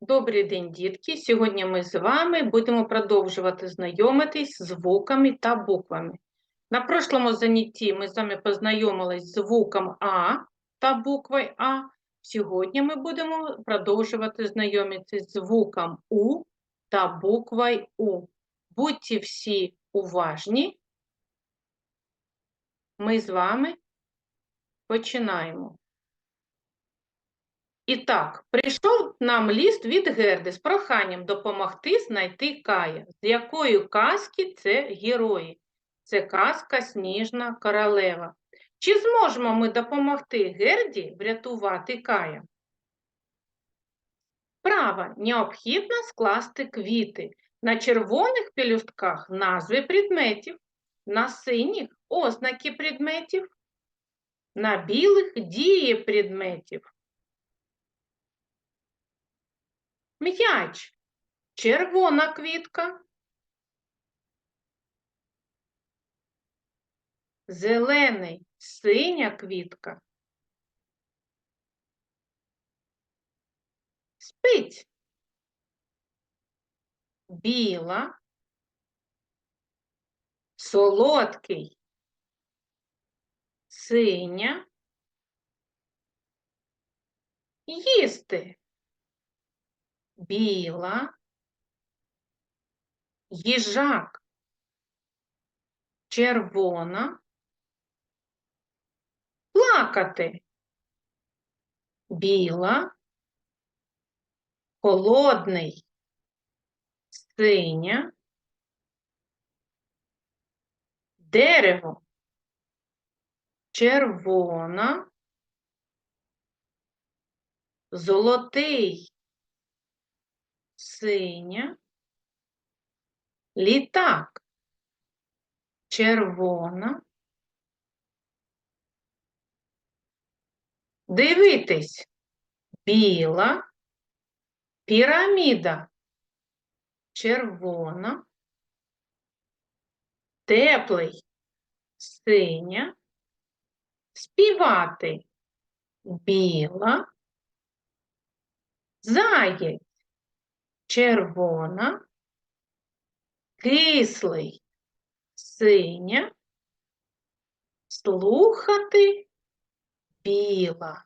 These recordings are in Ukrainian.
Добрий день, дітки! Сьогодні ми з вами будемо продовжувати знайомитись з звуками та буквами. На прошлому занятті ми з вами познайомились з звуком А та буквою А. Сьогодні ми будемо продовжувати знайомитись з звуком У та буквою У. Будьте всі уважні. Ми з вами починаємо. І так, прийшов нам ліст від Герди з проханням допомогти знайти Кая. З якої казки це герої? Це казка Сніжна королева. Чи зможемо ми допомогти Герді врятувати Кая? Право, необхідно скласти квіти. На червоних пелюстках назви предметів, на синіх ознаки предметів, на білих дії предметів. М'яч. Червона квітка. Зелений, синя квітка. Спить. Біла. Солодкий. Синя. Їсти біла, їжак, червона, плакати, біла, холодний, синя, дерево, червона, золотий, синя, літак, червона. Дивитись, біла, піраміда, червона, теплий, синя, співати, біла, заєць, червона, кислий, синя, слухати біла.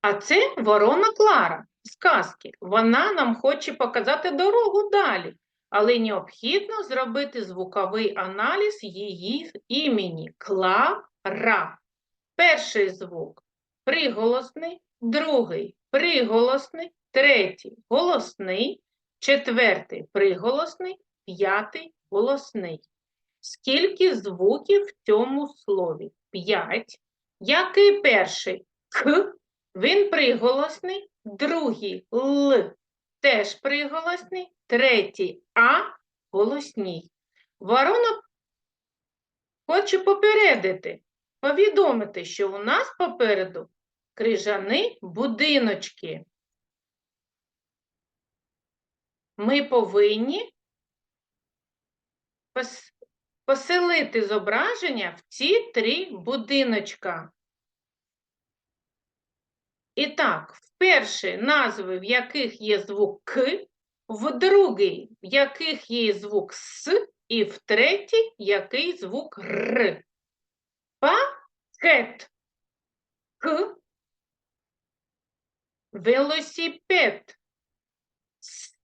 А це ворона Клара з казки. Вона нам хоче показати дорогу далі, але необхідно зробити звуковий аналіз її імені Клара. Перший звук приголосний, другий приголосний, третій голосний, четвертий приголосний, п'ятий голосний. Скільки звуків в цьому слові? П'ять. Який перший К? Він приголосний, другий Л теж приголосний, третій А голосній. Ворона хоче попередити повідомити, що у нас попереду крижані будиночки. Ми повинні поселити зображення в ці три будиночка. І так, в перший назви, в яких є звук К, в другий, в яких є звук С, і в третій, який звук Р. Пакет. К. Велосипед. С.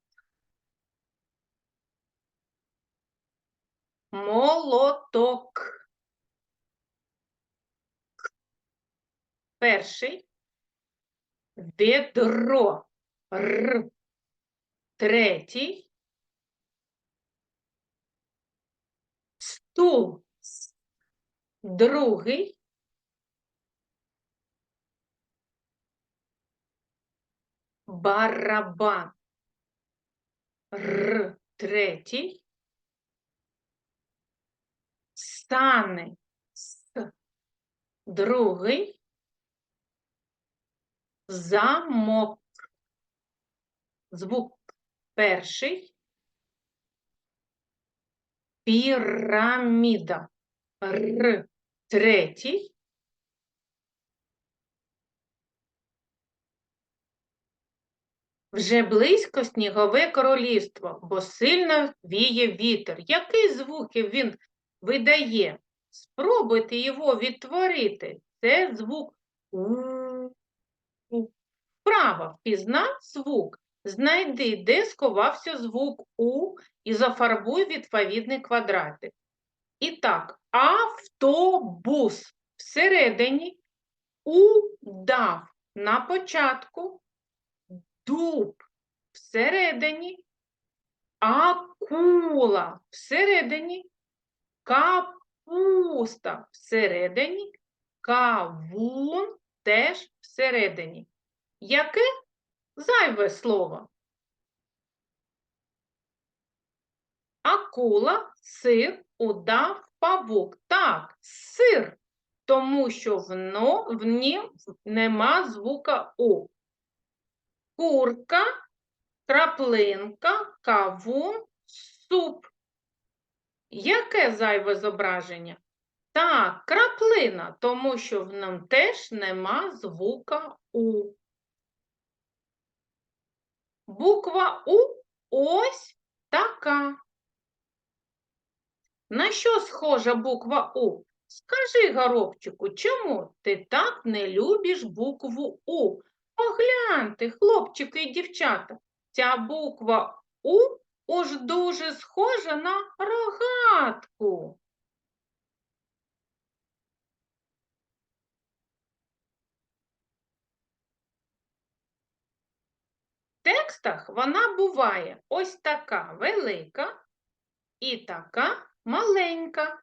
Молоток. Перший. Ведро. Р. Третій. Стул другий, барабан, р. Третій, стани с. Другий, замок, звук перший, піраміда, р. Третій, Вже близько снігове королівство, бо сильно віє вітер. Який звуки він видає? Спробуйте його відтворити. Це звук у. Вправо впізнав звук. Знайди, де сховався звук У і зафарбуй відповідний квадратик. І так, автобус всередині, удав на початку, дуб всередині, акула всередині, капуста всередині, кавун теж всередині. Яке зайве слово? Акула, сир, удав, павук. Так, сир, тому що вно, в нім нема звука У. Курка, краплинка, кавун, суп. Яке зайве зображення? Так, краплина, тому що в ньому теж нема звука У. Буква У ось така. На що схожа буква У? Скажи, горобчику, чому ти так не любиш букву У? Погляньте, хлопчики і дівчата, ця буква У уж дуже схожа на рогатку. В текстах вона буває ось така велика і така маленька.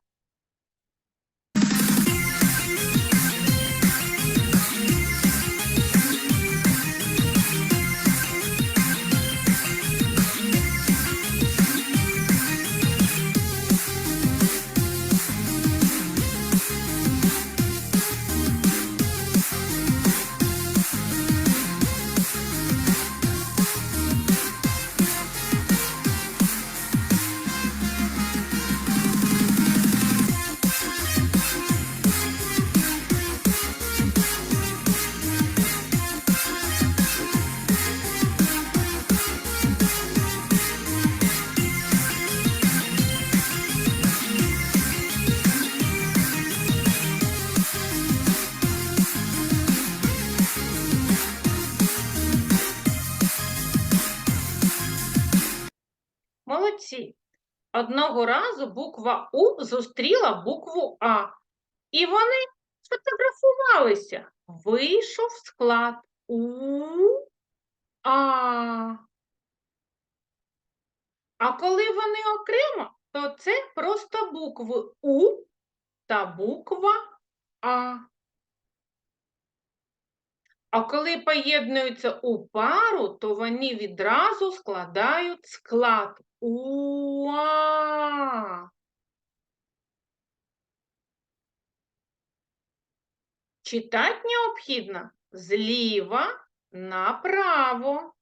Одного разу буква У зустріла букву А. І вони сфотографувалися. Вийшов склад У А. А коли вони окремо, то це просто букви У та буква А. А коли поєднуються у пару, то вони відразу складають склад УА. Необхідно зліва направо.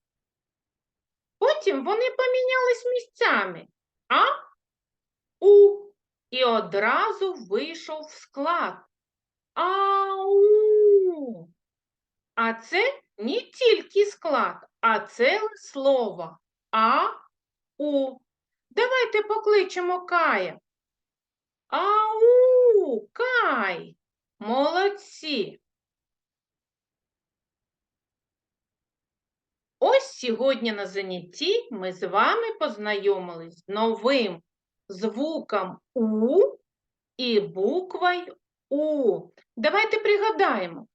Потім вони помінялись місцями. А, У. І одразу вийшов склад. Ау. А це не тільки склад, а ціле слово. А, У. Давайте покличемо Кая. Ау, Кай. Молодці. Ось сьогодні на занятті ми з вами познайомились з новим звуком У і буквою У. Давайте пригадаємо.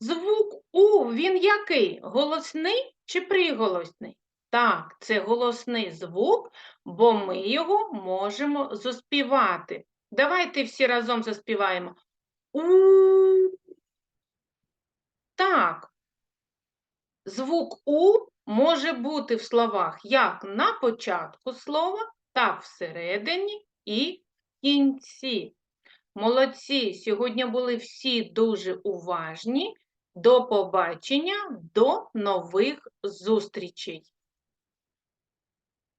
Звук У, він який? Голосний чи приголосний? Так, це голосний звук, бо ми його можемо заспівати. Давайте всі разом заспіваємо. У. Так. Звук У може бути в словах як на початку слова, так всередині і в кінці. Молодці, сьогодні були всі дуже уважні. До побачення, до нових зустрічей!